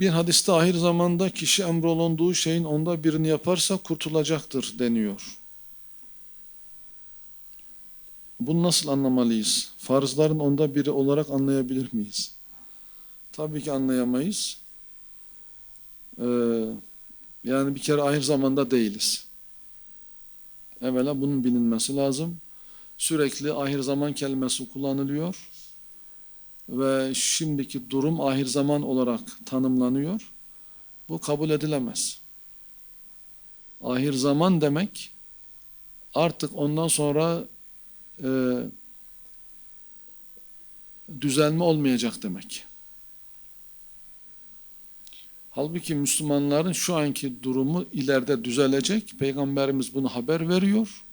Bir hadiste ahir zamanda kişi emrolunduğu şeyin onda birini yaparsa kurtulacaktır deniyor. Bunu nasıl anlamalıyız? Farzların onda biri olarak anlayabilir miyiz? Tabii ki anlayamayız. Ee, yani bir kere ahir zamanda değiliz. Evvela bunun bilinmesi lazım. Sürekli ahir zaman kelimesi kullanılıyor ve şimdiki durum ahir zaman olarak tanımlanıyor. Bu kabul edilemez. Ahir zaman demek artık ondan sonra e, düzelme olmayacak demek. Halbuki Müslümanların şu anki durumu ileride düzelecek. Peygamberimiz bunu haber veriyor.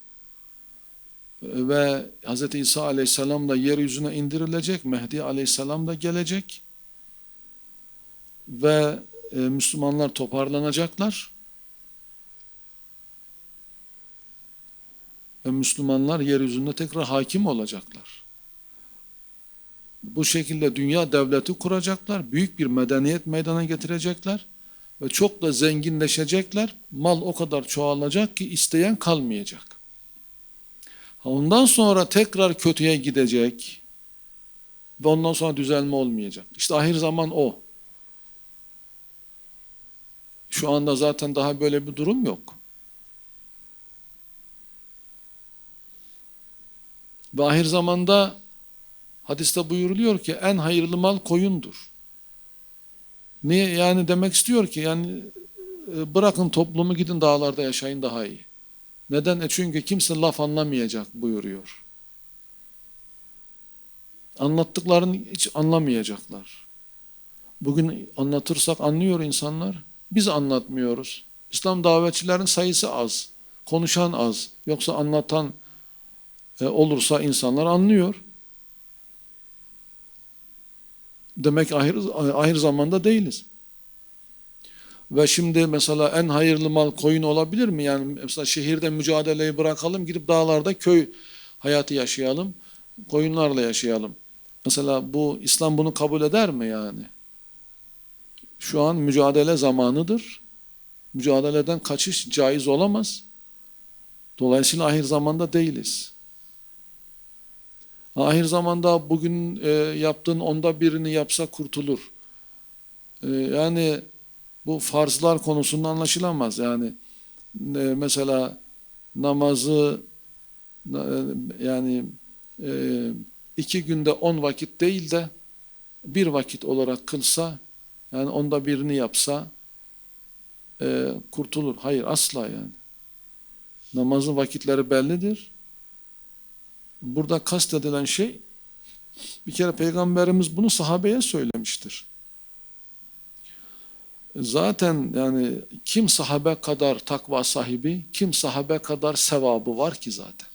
Ve Hz. İsa aleyhisselam da yeryüzüne indirilecek. Mehdi aleyhisselam da gelecek. Ve e, Müslümanlar toparlanacaklar. Ve Müslümanlar yeryüzünde tekrar hakim olacaklar. Bu şekilde dünya devleti kuracaklar, büyük bir medeniyet meydana getirecekler ve çok da zenginleşecekler. Mal o kadar çoğalacak ki isteyen kalmayacak. Ondan sonra tekrar kötüye gidecek ve ondan sonra düzelme olmayacak. İşte ahir zaman o. Şu anda zaten daha böyle bir durum yok. Ve ahir zamanda hadiste buyuruluyor ki en hayırlı mal koyundur. Niye? Yani demek istiyor ki yani e, bırakın toplumu gidin dağlarda yaşayın daha iyi. Neden? E çünkü kimse laf anlamayacak buyuruyor. Anlattıklarını hiç anlamayacaklar. Bugün anlatırsak anlıyor insanlar. Biz anlatmıyoruz. İslam davetçilerin sayısı az. Konuşan az. Yoksa anlatan e, olursa insanlar anlıyor. Demek ahir, ahir zamanda değiliz. Ve şimdi mesela en hayırlı mal koyun olabilir mi? Yani mesela şehirde mücadeleyi bırakalım, gidip dağlarda köy hayatı yaşayalım, koyunlarla yaşayalım. Mesela bu İslam bunu kabul eder mi yani? Şu an mücadele zamanıdır. Mücadeleden kaçış caiz olamaz. Dolayısıyla ahir zamanda değiliz. Ahir zamanda bugün e, yaptığın onda birini yapsa kurtulur. E, yani bu farzlar konusunda anlaşılamaz. Yani e, mesela namazı e, yani e, iki günde on vakit değil de bir vakit olarak kılsa yani onda birini yapsa e, kurtulur. Hayır asla yani. Namazın vakitleri bellidir. Burada kastedilen şey bir kere Peygamberimiz bunu sahabeye söylemiştir. Zaten yani kim sahabe kadar takva sahibi, kim sahabe kadar sevabı var ki zaten.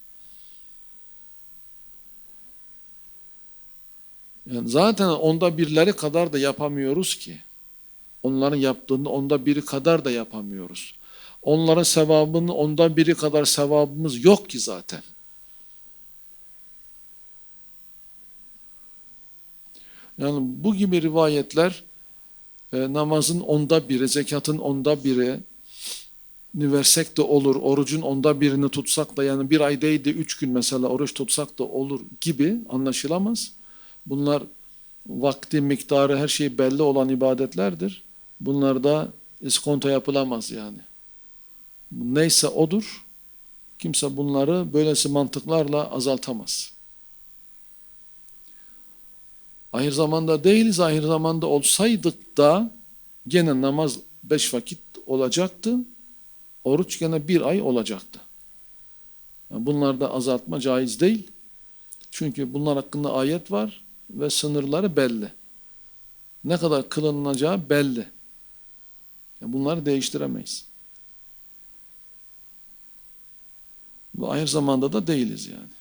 Yani zaten onda birleri kadar da yapamıyoruz ki. Onların yaptığını onda biri kadar da yapamıyoruz. Onların sevabını onda biri kadar sevabımız yok ki zaten. Yani bu gibi rivayetler e, namazın onda biri, zekatın onda biri versek de olur, orucun onda birini tutsak da yani bir ay değil de üç gün mesela oruç tutsak da olur gibi anlaşılamaz. Bunlar vakti, miktarı, her şey belli olan ibadetlerdir. Bunlarda iskonto yapılamaz yani. Neyse odur. Kimse bunları böylesi mantıklarla azaltamaz. Ahir zamanda değiliz, ahir zamanda olsaydık da gene namaz beş vakit olacaktı, oruç gene bir ay olacaktı. Yani bunlarda azaltma caiz değil. Çünkü bunlar hakkında ayet var ve sınırları belli. Ne kadar kılınacağı belli. Yani bunları değiştiremeyiz. Bu ahir zamanda da değiliz yani.